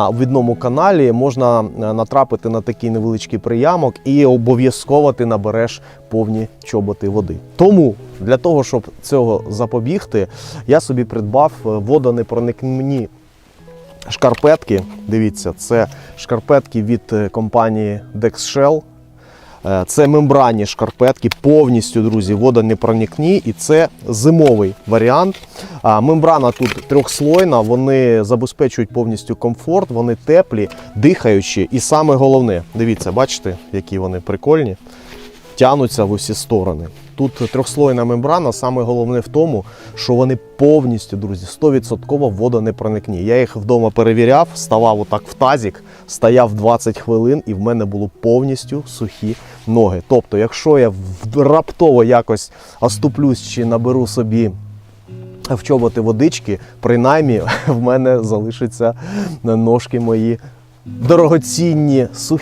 На одному каналі можна е, натрапити на такий невеличкий приямок і обов'язково ти набереш повні чоботи води. Тому для того, щоб цього запобігти, я собі придбав е, водонепроникні шкарпетки. Дивіться, це шкарпетки від е, компанії Dexshell. Е, Це мембранні шкарпетки, повністю, друзі, водонепроникні, і це зимовий варіант. Мембрана тут трьохслойна, вони забезпечують повністю комфорт, вони теплі, дихаючі. І саме головне, дивіться, бачите, які вони прикольні, тянуться в усі сторони. Тут трьохслойна мембрана, саме головне в тому, що вони повністю, друзі, 100% водонепроникні. Я їх вдома перевіряв, ставав отак в тазік, стояв 20 хвилин, і в мене було повністю сухі ноги. Тобто, якщо я раптово якось оступлюсь чи наберу собі в чоботи водички, принаймні в мене залишаться ножки мої дорогоцінні, сухі.